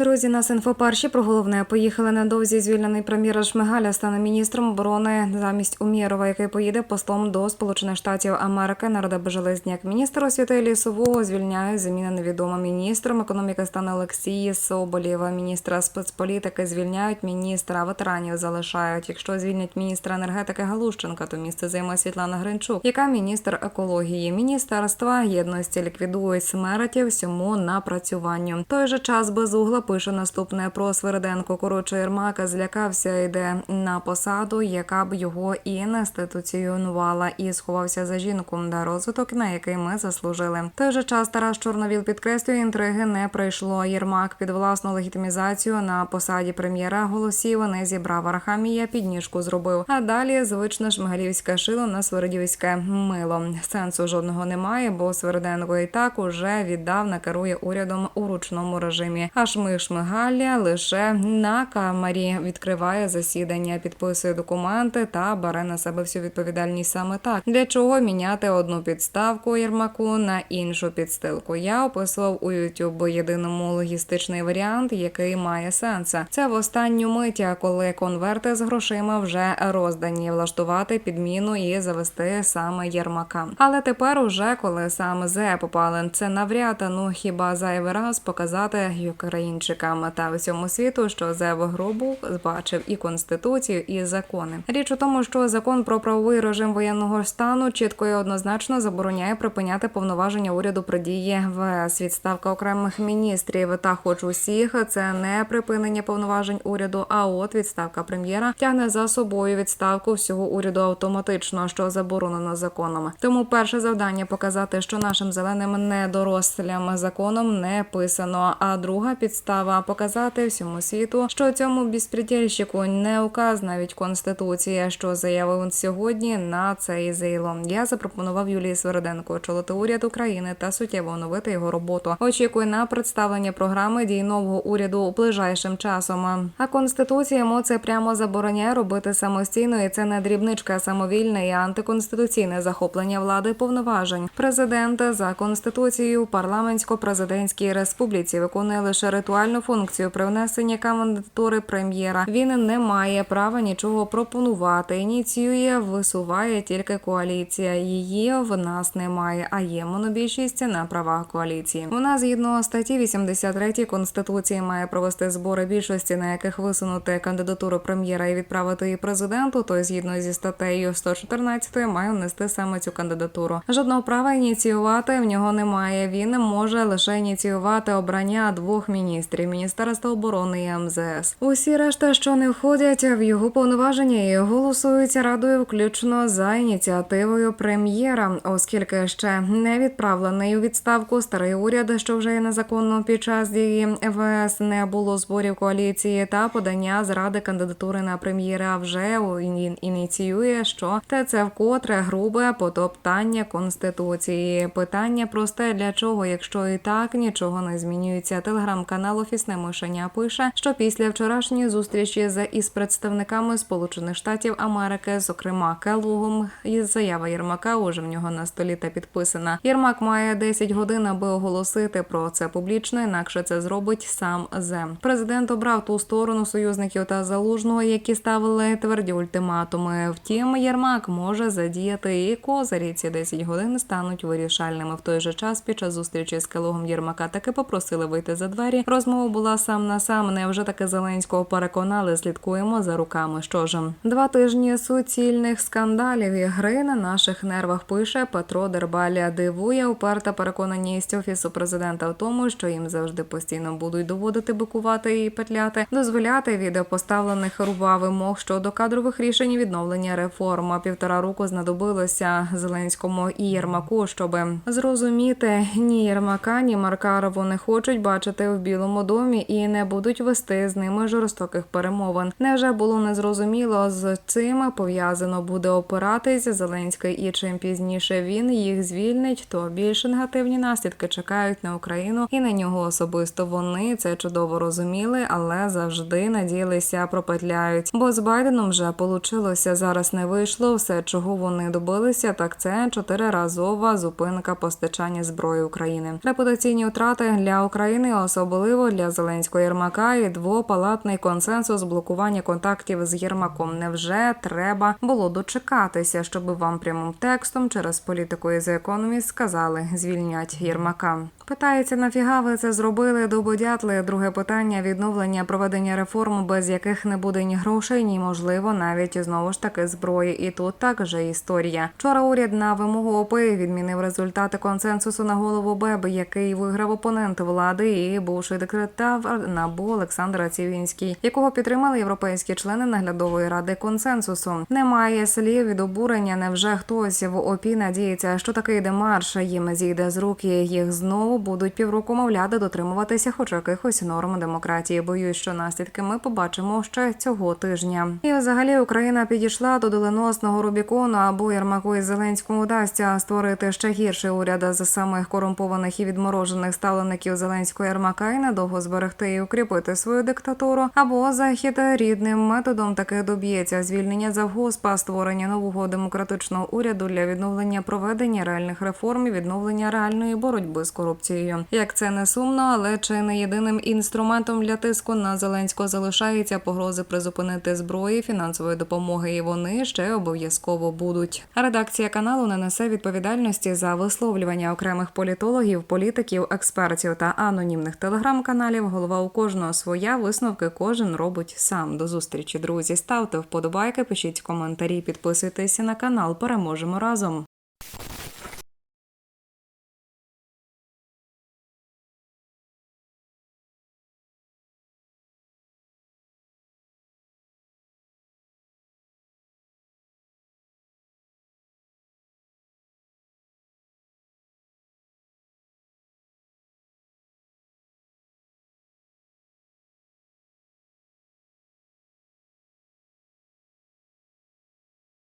Sandro. Друзі, нас інфоперші про головне поїхали недовзі. Звільнений прем'єр Шмигаля стане міністром оборони замість Умєрова, який поїде послом до Сполучених Штатів Америки. Народа Бежелезняк. Міністр освіти лісового звільняє заміна невідомим міністром. Економіки стане Олексій Соболєва. Міністра спецполітики звільняють. Міністра ветеранів залишають. Якщо звільнять міністра енергетики Галущенка, то місце займе Світлана Гринчук, яка міністр екології. Міністерства єдності ліквідують смертів всьому напрацюванню. Той же час безугла пише наступне про Свериденко. Коротше, Єрмака злякався, йде на посаду, яка б його і інституціонувала, і сховався за жінку да розвиток, на який ми заслужили. Той же час Тарас Чорновіл підкреслює, інтриги не пройшло. Єрмак під власну легітимізацію на посаді прем'єра голосів не зібрав. Арахамія підніжку зробив. А далі звичне шмигалівське шило на сверидівське мило. Сенсу жодного немає, бо Свериденко і так уже віддавна керує урядом у ручному режимі. А Шмиг Шмигаля лише на камері відкриває засідання, підписує документи та бере на себе всю відповідальність саме так. Для чого міняти одну підставку Єрмаку на іншу підстилку? Я описував у YouTube єдиному логістичний варіант, який має сенс. Це в останню мить, коли конверти з грошима вже роздані, влаштувати підміну і завести саме Єрмака. Але тепер, уже коли сам Зе попален, це навряд ну хіба зайвий раз показати українчикам та всьому світу, що Зе в грубу бачив і конституцію, і закони. Річ у тому, що закон про правовий режим воєнного стану чітко і однозначно забороняє припиняти повноваження уряду при дії ВС. Відставка окремих міністрів та, хоч усіх, це не припинення повноважень уряду. А от відставка прем'єра тягне за собою відставку всього уряду автоматично, що заборонено законом. Тому перше завдання показати, що нашим зеленим недорослям законом не писано. А друга підстава показати всьому світу, що цьому безпредельщику не указ, навіть конституція, що заявив він сьогодні на цей зейло. Я запропонував Юлії Свериденко очолити уряд України та суттєво оновити його роботу. Очікую на представлення програми дій нового уряду ближайшим часом. А конституція йому це прямо забороняє робити самостійно, і це не дрібничка, самовільне і антиконституційне захоплення влади повноважень. Президент за конституцією парламентсько-президентській республіці виконує лише ритуальну функцію при внесенні кандидатури прем'єра. Він не має права нічого пропонувати. Ініціює, висуває тільки коаліція. Її в нас немає, а є монобільшість на правах коаліції. Вона згідно статті 83 конституції має провести збори більшості, на яких висунути кандидатуру прем'єра і відправити її президенту. То згідно зі статтею 114 має внести саме цю кандидатуру. Жодного права ініціювати в нього немає. Він може лише ініціювати обрання двох міністрів міністерства оборони і МЗС. Усі решта, що не входять в його повноваження, і голосуються радою, включно за ініціативою прем'єра, оскільки ще не відправлений у відставку старий уряд, що вже є незаконно під час дії ВС, не було зборів коаліції та подання зради кандидатури на прем'єра. Вже ініціює, що те це вкотре грубе потоптання конституції. Питання просте для чого, якщо і так нічого не змінюється. Телеграм-канал Офісне мишеня пише, що після вчорашньої зустрічі з із представниками Сполучених Штатів Америки, зокрема Келлогом, із заява Єрмака уже в нього на столі та підписана. Єрмак має 10 годин, аби оголосити про це публічно, інакше це зробить сам Зем. Президент обрав ту сторону союзників та залужного, які ставили тверді ультиматуми. Втім, Єрмак може задіяти і козирі. Ці 10 годин стануть вирішальними. В той же час під час зустрічі з Келогом Єрмака таки попросили вийти за двері. Розмова була сам на сам. Невже таки Зеленського переконали? Слідкуємо за руками. Що ж, два тижні суцільних скандалів і гри на наших нервах пише Петро Дербаля. Дивує уперта переконаність офісу президента в тому, що їм завжди постійно будуть доводити бикувати і петляти, дозволяти від поставлених руба вимог щодо кадрових рішень відновлення реформ. Півтора року знадобилося Зеленському і Єрмаку, щоб зрозуміти ні Єрмака, ні Маркарову не хочуть бачити в Білому домі і не будуть вести з ними жорстоких перемовин. Невже було незрозуміло з цим пов'язано буде опиратись Зеленський, і чим пізніше він їх звільнить, то більше негативні наслідки чекають на Україну і на нього особисто. Вони це чудово розуміли, але завжди надіялися пропетляють. Бо з Байденом вже получилося зараз. Не вийшло все, чого вони добилися. Так це чотириразова зупинка постачання зброї України. Репутаційні втрати для України, особливо для для Зеленського Єрмака і двопалатний консенсус блокування контактів з Єрмаком. Невже треба було дочекатися, щоб вам прямим текстом через політику і за економіст сказали звільнять Єрмака? Питається, нафіга ви це зробили дободятли? Друге питання відновлення проведення реформ, без яких не буде ні грошей, ні можливо, навіть знову ж таки зброї. І тут також історія. Вчора уряд на вимогу ОПИ відмінив результати консенсусу на голову БЕБ, який виграв опонент влади і бувший декретар НАБУ Олександр Цівінський, якого підтримали європейські члени наглядової ради консенсусу. Немає слів від обурення. Невже хтось в ОПІ надіється, що такий демарш їм зійде з рук їх знову будуть півроку мовляти дотримуватися хоч якихось норм демократії. Боюсь, що наслідки ми побачимо ще цього тижня. І взагалі Україна підійшла до доленосного Рубікону, або Єрмаку і Зеленському вдасться створити ще гірший уряд з самих корумпованих і відморожених ставлеників Зеленського Єрмака і надовго зберегти і укріпити свою диктатуру, або захід рідним методом таки доб'ється звільнення завгоспа, створення нового демократичного уряду для відновлення проведення реальних реформ і відновлення реальної боротьби з корупцією. Як це не сумно, але чи не єдиним інструментом для тиску на Зеленського залишається погрози призупинити зброї, фінансової допомоги, і вони ще обов'язково будуть. Редакція каналу не несе відповідальності за висловлювання окремих політологів, політиків, експертів та анонімних телеграм-каналів. Голова у кожного своя висновки кожен робить сам. До зустрічі, друзі. Ставте вподобайки, пишіть коментарі, підписуйтесь на канал. Переможемо разом.